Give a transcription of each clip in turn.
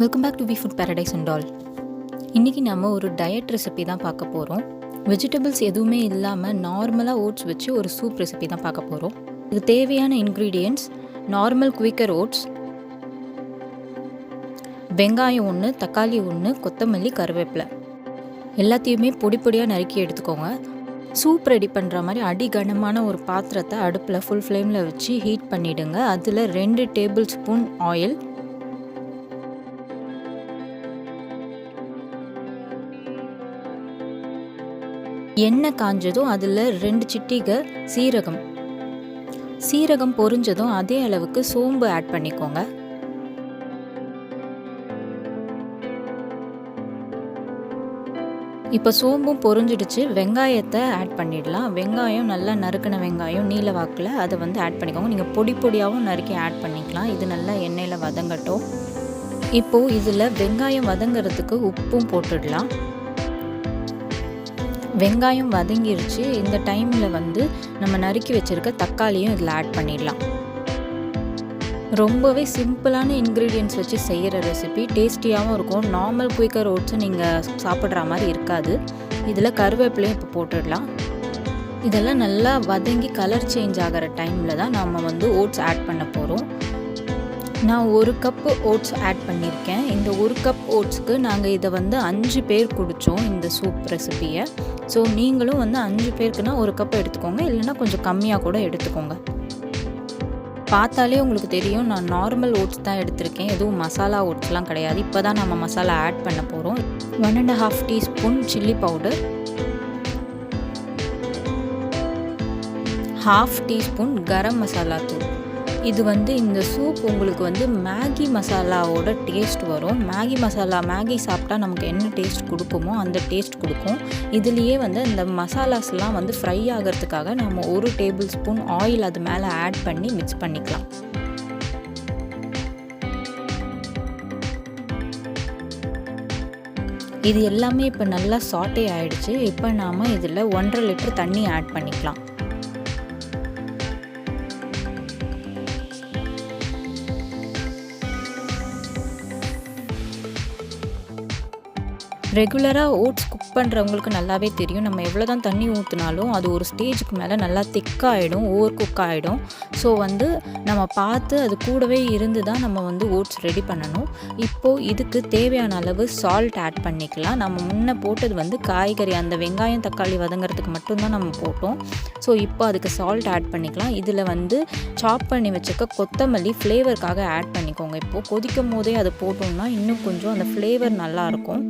Welcome back to V food paradise and all இன்றைக்கி நம்ம ஒரு டயட் ரெசிபி தான் பார்க்க போகிறோம் வெஜிடபிள்ஸ் எதுவுமே இல்லாமல் நார்மலாக ஓட்ஸ் வச்சு ஒரு சூப் ரெசிபி தான் பார்க்க போகிறோம் இதுக்கு தேவையான இன்க்ரீடியன்ட்ஸ் நார்மல் குவிக்கர் ஓட்ஸ் வெங்காயம் ஒன்று தக்காளி ஒன்று கொத்தமல்லி கருவேப்பிலை. எல்லாத்தையுமே பொடி பொடியாக நறுக்கி எடுத்துக்கோங்க. சூப் ரெடி பண்ணுற மாதிரி அடி கனமான ஒரு பாத்திரத்தை அடுப்பில் ஃபுல் ஃப்ளேமில் வச்சு ஹீட் பண்ணிவிடுங்க அதில் ரெண்டு டேபிள் ஸ்பூன் ஆயில் எண்ணெய் காஞ்சதும் அதில் ரெண்டு சிட்டிகை சீரகம். சீரகம் பொரிஞ்சதும் அதே அளவுக்கு சோம்பு ஆட் பண்ணிக்கோங்க. இப்போ சோம்பும் பொரிஞ்சிடுச்சு. வெங்காயத்தை ஆட் பண்ணிடலாம். வெங்காயம் நல்லா நறுக்கின வெங்காயம் நீல வாக்கில் அதை வந்து ஆட் பண்ணிக்கோங்க. நீங்கள் பொடி பொடியாகவும் நறுக்கி ஆட் பண்ணிக்கலாம். இது நல்லா எண்ணெயில் வதங்கட்டும். இப்போது இதில் வெங்காயம் வதங்கிறதுக்கு உப்பும் போட்டுடலாம். வெங்காயம் வதங்கிருச்சு. இந்த டைமில் வந்து நம்ம நறுக்கி வச்சுருக்க தக்காளியும் இதில் ஆட் பண்ணிடலாம். ரொம்பவே சிம்பிளான இன்க்ரீடியன்ட்ஸ் வச்சு செய்கிற ரெசிபி டேஸ்டியாகவும் இருக்கும். நார்மல் குயிக்கர் ஓட்ஸும் நீங்கள் சாப்பிட்ற மாதிரி இருக்காது. இதில் கருவேப்பிலையும் இப்போ போட்டுடலாம். இதெல்லாம் நல்லா வதங்கி கலர் சேஞ்ச் ஆகிற டைமில் தான் நம்ம வந்து ஓட்ஸ் ஆட் பண்ண போகிறோம் நான் ஒரு கப்பு ஓட்ஸ் ஆட் பண்ணியிருக்கேன். இந்த ஒரு கப் ஓட்ஸ்க்கு நாங்கள் இதை வந்து அஞ்சு பேர் குடித்தோம் இந்த சூப் ரெசிபியை ஸோ நீங்களும் வந்து அஞ்சு பேருக்குன்னா ஒரு கப் எடுத்துக்கோங்க. இல்லைன்னா கொஞ்சம் கம்மியாக கூட எடுத்துக்கோங்க. பார்த்தாலே உங்களுக்கு தெரியும் நான் நார்மல் ஓட்ஸ் தான் எடுத்திருக்கேன். எதுவும் மசாலா ஓட்ஸ்லாம் கிடையாது. இப்போ தான் நம்ம மசாலா ஆட் பண்ண போகிறோம் one and half teaspoon chilli powder half teaspoon garam masala தூள். இது வந்து இந்த சூப் உங்களுக்கு வந்து மேகி மசாலாவோட டேஸ்ட் வரும். மேகி மசாலா மேகி சாப்பிட்டா நமக்கு என்ன டேஸ்ட் கொடுக்குமோ அந்த டேஸ்ட் கொடுக்கும். இதுலேயே வந்து இந்த மசாலாஸ்லாம் வந்து ஃப்ரை ஆகிறதுக்காக நம்ம ஒரு டேபிள் ஸ்பூன் ஆயில் அது மேலே ஆட் பண்ணி மிக்ஸ் பண்ணிக்கலாம். இது எல்லாமே இப்போ நல்லா சாட்டே ஆயிடுச்சு. இப்போ நாம் இதில் ஒன்றரை லிட்டர் தண்ணி ஆட் பண்ணிக்கலாம். ரெகுலராக ஓட்ஸ் குக் பண்ணுறவங்களுக்கு நல்லாவே தெரியும். நம்ம எவ்வளோ தான் தண்ணி ஊற்றினாலும் அது ஒரு ஸ்டேஜுக்கு மேலே நல்லா திக்காகிடும் ஓவர் குக் ஆகிடும் ஸோ வந்து நம்ம பார்த்து அது கூடவே இருந்து தான் நம்ம வந்து ஓட்ஸ் ரெடி பண்ணணும். இப்போது இதுக்கு தேவையான அளவு சால்ட் ஆட் பண்ணிக்கலாம். நம்ம முன்னே போட்டது வந்து காய்கறி அந்த வெங்காயம் தக்காளி வதங்கிறதுக்கு மட்டும்தான் நம்ம போட்டோம். ஸோ இப்போ அதுக்கு சால்ட் ஆட் பண்ணிக்கலாம். இதில் வந்து சாப் பண்ணி வச்சுக்க கொத்தமல்லி ஃப்ளேவருக்காக ஆட் பண்ணிக்கோங்க. இப்போது கொதிக்கும் போதே அதை போட்டோம்னா இன்னும் கொஞ்சம் அந்த ஃப்ளேவர் நல்லாயிருக்கும்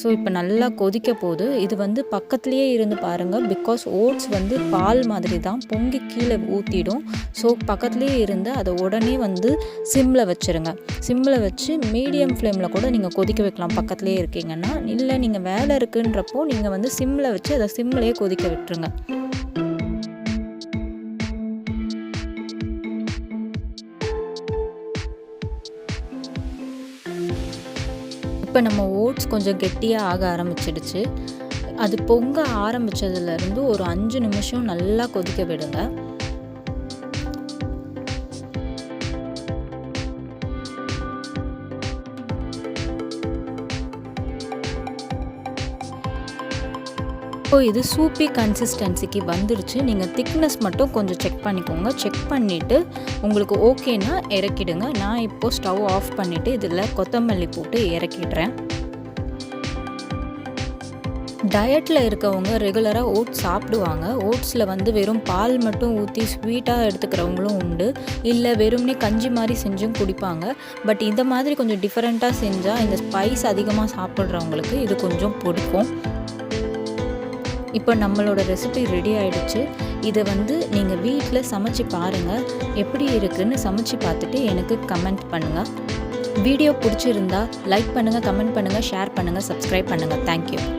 ஸோ இப்போ நல்லா கொதிக்க போது இது வந்து பக்கத்துலேயே இருந்து பாருங்கள் பிகாஸ் ஓட்ஸ் வந்து பால் மாதிரி தான் பொங்கி கீழே ஊற்றிடும் ஸோ பக்கத்துலேயே இருந்து அதை உடனே வந்து சிம்மில் வச்சுருங்க. சிம்மில் வச்சு மீடியம் ஃப்ளேமில் கூட நீங்கள் கொதிக்க வைக்கலாம் பக்கத்துலேயே இருக்கீங்கன்னா. இல்லை நீங்கள் வேலை இருக்குன்றப்போ நீங்கள் வந்து சிம்மில் வச்சு அதை சிம்மிலே கொதிக்க விட்டுருங்க. இப்போ நம்ம ஓட்ஸ் கொஞ்சம் கெட்டியாக ஆக ஆரம்பிச்சிடுச்சு. அது பொங்க ஆரம்பித்ததுலேருந்து ஒரு அஞ்சு நிமிஷம் நல்லா கொதிக்க விடுங்க. இப்போ இது சூப்பி கன்சிஸ்டன்சிக்கு வந்துருச்சு. நீங்கள் திக்னஸ் மட்டும் கொஞ்சம் செக் பண்ணிக்கோங்க. செக் பண்ணிவிட்டு உங்களுக்கு ஓகேனா இறக்கிடுங்க. நான் இப்போது ஸ்டவ் ஆஃப் பண்ணிவிட்டு இதில் கொத்தமல்லி போட்டு இறக்கிடுறேன். டயட்டில் இருக்கவங்க ரெகுலராக ஓட்ஸ் சாப்பிடுவாங்க. ஓட்ஸில் வந்து வெறும் பால் மட்டும் ஊற்றி ஸ்வீட்டாக எடுத்துக்கிறவங்களும் உண்டு. இல்லை வெறும்னே கஞ்சி மாதிரி செஞ்சும் குடிப்பாங்க. பட் இந்த மாதிரி கொஞ்சம் டிஃப்ரெண்ட்டாக செஞ்சால் இந்த ஸ்பைஸ் அதிகமாக சாப்பிட்றவங்களுக்கு இது கொஞ்சம் பிடிக்கும். இப்போ நம்மளோட ரெசிபி ரெடி ஆகிடுச்சு இதை வந்து நீங்கள் வீட்டில் சமைச்சு பாருங்கள் எப்படி இருக்குன்னு சமைச்சு பார்த்துட்டு எனக்கு கமெண்ட் பண்ணுங்கள் வீடியோ பிடிச்சிருந்தா லைக் பண்ணுங்கள் கமெண்ட் பண்ணுங்கள் ஷேர் பண்ணுங்கள் சப்ஸ்கிரைப் பண்ணுங்கள் தேங்க்யூ